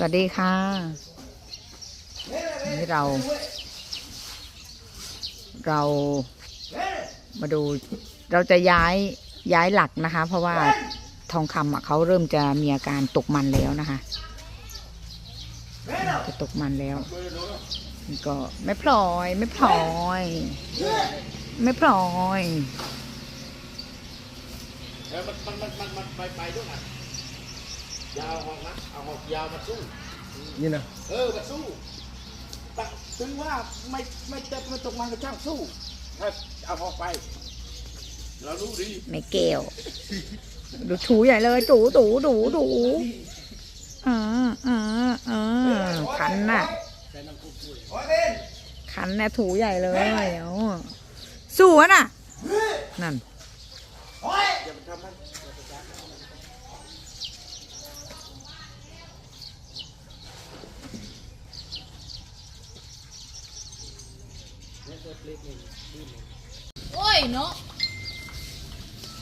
สวัสดีค่ะนี่เรา เรามาดูเราจะย้ายย้ายหลักนะคะ เพราะว่าทองคำเขาเริ่มจะมีอาการตกมันแล้วนะคะจะตกมันแล้วนี่ก็ไม่พลอย ไม่พลอย ไม่พลอยมันมันมันมันไปไปด้วยกัน ยาวหอกนะเอาหอกยาวมาสู้ นี่นะเออมาสู้แต่ถึงว่าไม่ไม่เต็มไม่ตกมันก็ช่างสู้ ถ้าเอาหอกไป เรารู้ดีไม่เกลวดูถูใหญ่เลยถูถูถูถูอ่าอ่าอ่าคันน่ะคันน่ะถูใหญ่เลยเดี๋ยวสู้อะน่ะ นั่น โอ้ยเนาะ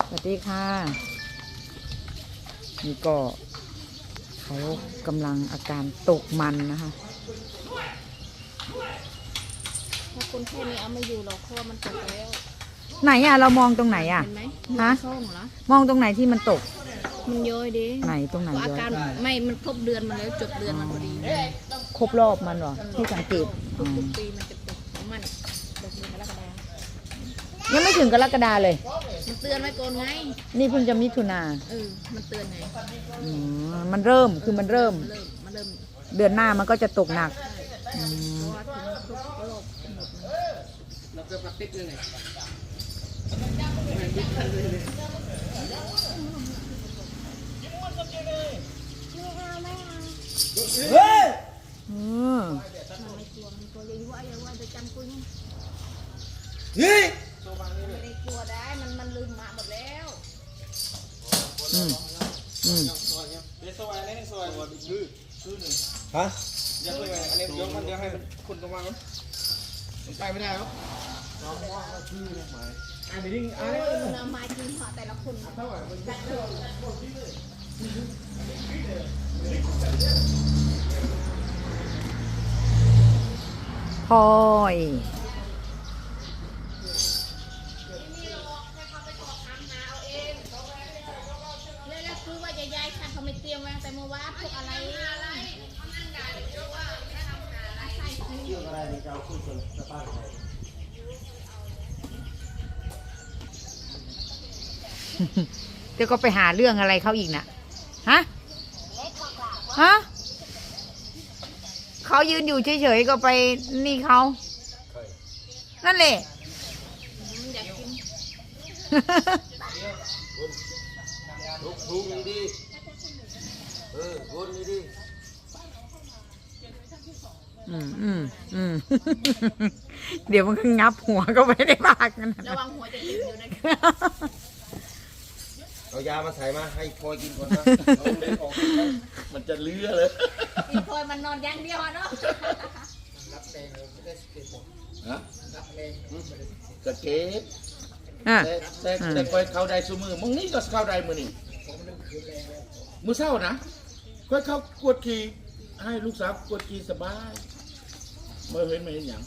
สวัสดีค่ะนี่ก็เขากำลังอาการตกมันนะคะถ้าคนแค่นี้เอาไม่อยู่หรอกเพราะว่ามันตกแล้วไหนอะเรามองตรงไหนอะเห็นไหมฮะช่องเหรอมองตรงไหนที่มันตก มันย้อยดิไหนตรงไหนเพราะอาเยอะการไม่มันครบเดือนมาแล้วจบเดือนมันพอดีครบรอบมันเหรอที่สังเกตอ๋อ ทุกปีมันจะ ยังไม่ถึงกรกฎาเลย มันเตือนไว้ก่อนไง นี่เพิ่งจะมิถุนาเออ มันเตือนไงอืมมันเริ่มคือมันเริ่ม เริ่ม มันเริ่มเดือนหน้ามันก็จะตกหนักอืมเพราะว่าถึงครบรอบกำหนดมันเราจะปฏิบัติยังไง เฮ้ยไม่ได้กลัวได้มันมันลืมมาหมดแล้วอืมอืมฮะยังไม่อันนี้ยกมันเดียวให้มันคุณตัวมามันมันไปไม่ได้หรอกไอ้ไม่ดิ้งไอ้มันเอาไม้กินเหาะแต่ละคนพลอย แล้วแล้วคือว่าจะย้าย ฉันเขาไม่เตรียมไว้ตั้งแต่เมื่อวานพวกอะไรอะไรใส่คือเดี๋ยวก็ไปหาเรื่องอะไรเขาอีกน่ะ ฮะ ฮะ เขายืนอยู่เฉยๆก็ไปนี่เขา นั่นแหละ มันอยากกิน ทุกทุกนี่ดีเออวนนี่ ดีอืมอืมอืม เดี๋ยวมันก็งับหัวก็ไม่ได้ปากกันระนะวังหัวจะอิ่มอยู่นะเอายามาใส่มาให้พลอยกินก่อนนะเอาเล็กออกมันจะเลื้อเลยอีกคนมันนอนอย่างเดียวอะเนาะฮะกระเก็บอะแต่แต่แต่คอยเข้าได้ซูมือมึงนี่ก็เข้าได้มือนี่มือเศร้านะ คอยเข้ากวดขี่ให้ลูกสาวกวดขี่สบายเมื่อเห็นไม่เห็นอย่าง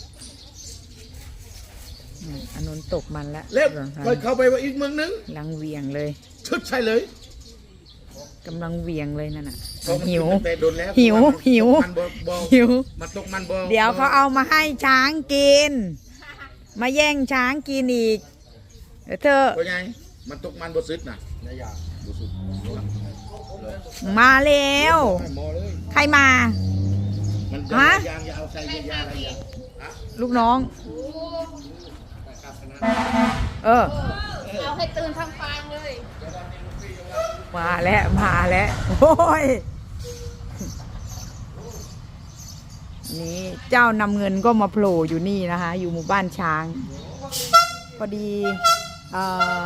อืมอันนนตกมันแล้วเล็บคอยเข้าไปว่าอีกเมืองนึงกำลังเหวียงเลยชุดใช่เลยกำลังเหวียงเลยนั่นน่ะเพราะมันหิวขึ้นตั้งแต่โดนแล้วหิวเพราะามันหิวมันบ่บ่หิวมันตกมันบ่เดี๋ยวเขาเอามาให้ช้างกิน มาแย่งช้างกินอีกเดี๋ยวเธอเป็นไงมันตกมันบ่ซึดน่ะนายาบ่ซึด มาแล้วให้หมอเลยใครมา มันจะฮะ ยางอย่าเอาใส่ยาอะไรอย่างฮะลูกน้อง เออ เอาให้ตื่นทั้งฟางเลยมาแล้วมาแล้วโอ้ยนี่เจ้านำเงินก็มาโผล่อยู่นี่นะคะ อยู่หมู่บ้านช้าง พอดีเอ่อ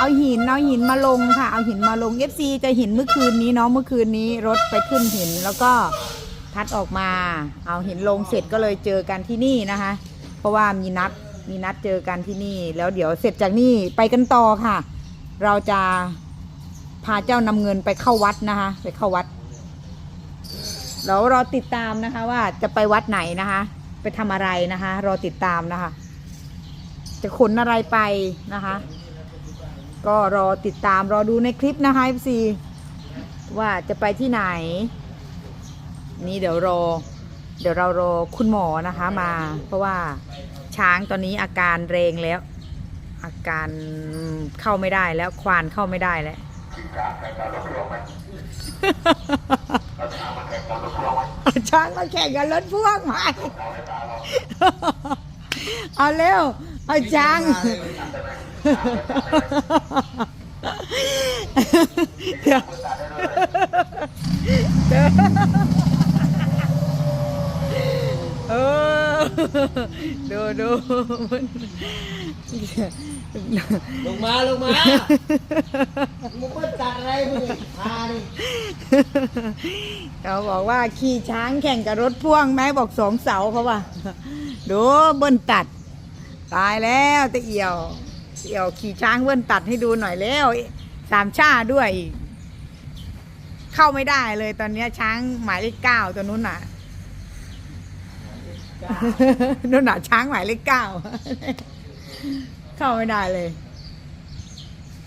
เอาหินเอาหินมาลงค่ะ เอาหินมาลง FC จะเห็นเมื่อคืนนี้เนาะเมื่อคืนนี้รถไปขึ้นหินแล้วก็พัดออกมา เอาหินลงเสร็จก็เลยเจอกันที่นี่นะคะ เพราะว่ามีนัดมีนัดเจอกันที่นี่ แล้วเดี๋ยวเสร็จจากนี่ไปกันต่อค่ะ เราจะพาเจ้านำเงินไปเข้าวัดนะคะ ไปเข้าวัดเรารอติดตามนะคะ ว่าจะไปวัดไหนนะคะ ไปทำอะไรนะคะ รอติดตามนะคะ จะขนอะไรไปนะคะ ก็รอติดตามรอดูในคลิปนะคะ FC ว่าจะไปที่ไหน นี่เดี๋ยวรอ เดี๋ยวเรารอคุณหมอนะคะมา เพราะว่าช้างตอนนี้อาการแรงแล้ว อาการเข้าไม่ได้แล้วควานเข้าไม่ได้แล้วช้างมาแข่งกับรถพ่วงไหมเอาเร็วเอาช้าง เดี๋ยวเดี๋ยวเออดูดูมันลงมาลงมามึงก็จัดอะไรมึงพาดิเขาบอกว่าขี่ช้างแข่งกับรถพ่วงแม่บอกสองเสาเขาว่าดูเบิ้ลตัด ตายแล้วตะเอี่ยว เอี่ยวขี่ช้างเบิ้ลตัดให้ดูหน่อยแล้วสามชาด้วยอีกเข้าไม่ได้เลยตอนเนี้ยช้างหมายเลขเก้าตัวนู้นน่ะนู่นน่ะช้างหมายเลขเก้าเข้าไม่ได้เลย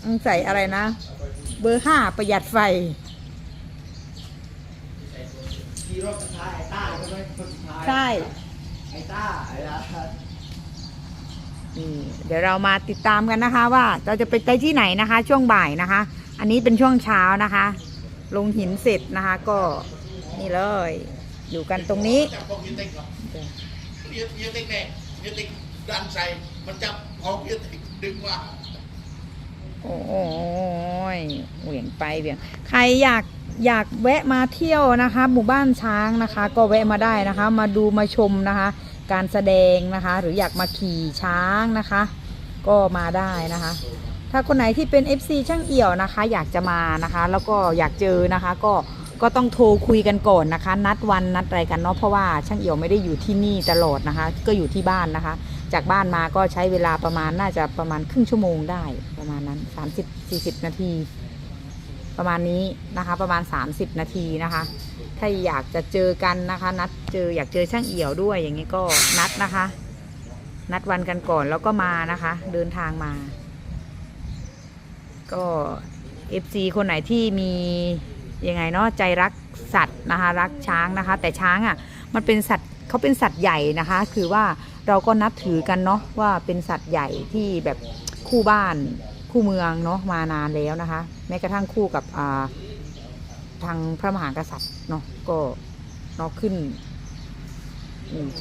ต้องใส่อะไรนะ เบอร์ห้าประหยัดไฟขี่รถสุดท้ายไอ้ต้าใช่ไหมคนสุดท้ายใช่ไอ้ต้าไอ้ต้า นี่เดี๋ยวเรามาติดตามกันนะคะ ว่าเราจะไปไปที่ไหนนะคะ ช่วงบ่ายนะคะ อันนี้เป็นช่วงเช้านะคะ ลงหินเสร็จนะคะ ก็นี่เลย อยู่กันตรงนี้จับของเฮียติ๊กเหรอเฮียเฮียติ๊กแน่เฮียติ๊กดันใส่มันจับของเฮียติ๊กดึงมาโอ้ยเหวี่ยงไปเหวี่ยงใครอยากอยากแวะมาเที่ยวนะคะ หมู่บ้านช้างนะคะ ก็แวะมาได้นะคะ มาดูมาชมนะคะ การแสดงนะคะ หรืออยากมาขี่ช้างนะคะ ก็มาได้นะคะ ถ้าคนไหนที่เป็น FC ช่างเอี่ยวนะคะ อยากจะมานะคะ แล้วก็อยากเจอนะคะ ก็ก็ต้องโทรคุยกันก่อนนะคะ นัดวันนัดอะไรกันเนาะเพราะว่าช่างเอี่ยวไม่ได้อยู่ที่นี่ตลอดนะคะ ก็อยู่ที่บ้านนะคะ จากบ้านมาก็ใช้เวลาประมาณน่าจะประมาณครึ่งชั่วโมงได้ประมาณนั้น 30-40 นาที ประมาณนี้นะคะ ประมาณ 30 นาทีนะคะ ถ้าอยากจะเจอกันนะคะ นัดเจออยากเจอช่างเอี่ยวด้วยอย่างนี้ก็นัดนะคะ นัดวันกันก่อนแล้วก็มานะคะ เดินทางมา ก็ FC คนไหนที่มียังไงเนาะใจรักสัตว์นะคะ รักช้างนะคะ แต่ช้างอะ่ะ มันเป็นสัตว์เขาเป็นสัตว์ใหญ่นะคะ คือว่าเราก็นับถือกันเนาะว่าเป็นสัตว์ใหญ่ที่แบบคู่บ้านคู่เมืองเนาะมานานแล้วนะคะ แม้กระทั่งคู่กับอ่า ทางพระมหากษัตริย์เนาะก็เนาะขึ้น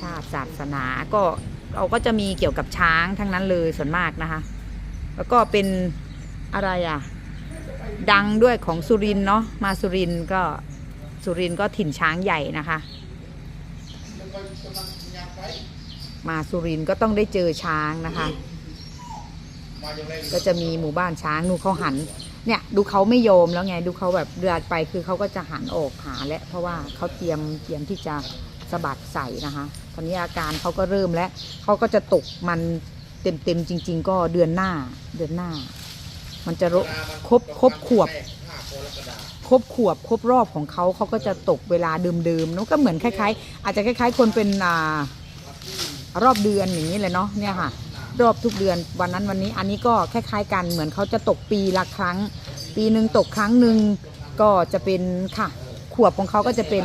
ชาติศาสนาก็เราก็จะมีเกี่ยวกับช้างทั้งนั้นเลยส่วนมากนะคะ แล้วก็เป็นอะไรอะดังด้วยของสุรินเนาะมาสุรินก็สุรินก็ถิ่นช้างใหญ่นะคะ มาสุรินก็ต้องได้เจอช้างนะคะ ก็จะมีหมู่บ้านช้างดูเขาหัน เนี่ยดูเขาไม่โยมแล้วไงดูเขาแบบเดือดไปคือเขาก็จะหันออกหาและเพราะว่าเขาเตรียมเตรียมที่จะสะบัดใส่นะคะ ตอนนี้อาการเขาก็เริ่มแล้วเขาก็จะตกมันเต็มเต็มจริง ๆ ก็เดือนหน้าเดือนหน้า มันจะรครบครบขวบครบขวบครบรอบของเขาเขาก็จะตกเวลาเดิมๆแล้วก็เหมือนคล้ายๆ อาจจะคล้าย ๆ คนเป็นอ่ารอบเดือนอย่างนี้เลยเนาะเนี่ยค่ะ รอบทุกเดือนวันนั้นวันนี้อันนี้ก็คล้ายๆกันเหมือนเขาจะตกปีละครั้ง ปีหนึ่งตกครั้งหนึ่งก็จะเป็นค่ะ ขวบของเขาก็จะเป็น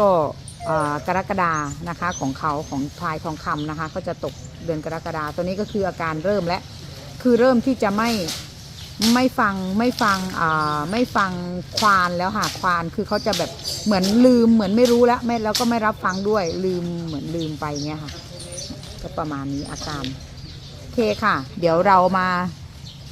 ก็อ่ากรกฎานะคะของเขาของพลายทองคำนะคะ ก็จะตกเดือนกรกฎาตัวนี้ก็คืออาการเริ่มและคือเริ่มที่จะไม่ไม่ฟังไม่ฟังอ่าไม่ฟังควานแล้วค่ะควานคือเขาจะแบบเหมือนลืมเหมือนไม่รู้แล้วไม่แล้วก็ไม่รับฟังด้วยลืมเหมือนลืมไปเงี้ยค่ะ ก็ประมาณนี้อาการโอเคค่ะ เดี๋ยวเรามา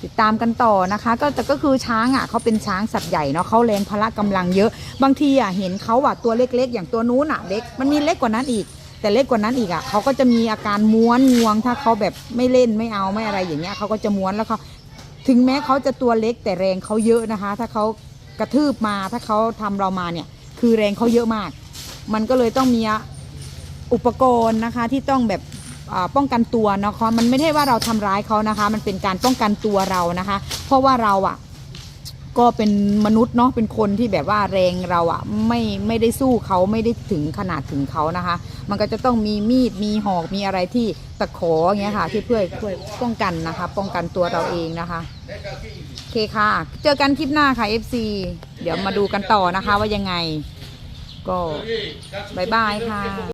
ติดตามกันต่อนะคะ ก็แต่ก็คือช้างอะเขาเป็นช้างสัตว์ใหญ่เนาะเขาแรงพละกำลังเยอะ บางทีอะเห็นเขาอะตัวเล็กๆ อย่างตัวนู้นอะเล็กมันมีเล็กกว่านั้นอีก แต่เล็กกว่านั้นอีกอะเขาก็จะมีอาการม้วนงวง ถ้าเขาแบบไม่เล่นไม่เอาไม่อะไรอย่างเงี้ยเขาก็จะม้วนแล้วเขาถึงแม้เขาจะตัวเล็กแต่แรงเขาเยอะนะคะ ถ้าเขากระทืบมาถ้าเขาทำเรามาเนี่ย คือแรงเขาเยอะมาก มันก็เลยต้องมีอุปกรณ์นะคะที่ต้องแบบ ป้องกันตัวนะคะมันไม่ได้ว่าเราทำร้ายเขานะคะ มันเป็นการป้องกันตัวเรานะคะ เพราะว่าเราอะก็เป็นมนุษย์เนาะเป็นคนที่แบบว่าแรงเราอะไม่ไม่ได้สู้เขาไม่ได้ถึงขนาดถึงเขานะคะ มันก็จะต้องมีมีดมีหอกมีอะไรที่ตะขออย่างเงี้ยค่ะ ที่เพื่อเพื่อป้องกันนะคะ ป้องกันตัวเราเองนะคะโอเคค่ะ เจอกันคลิปหน้าค่ะ FC เดี๋ยวมาดูกันต่อนะคะว่ายังไง ก็บายบายค่ะ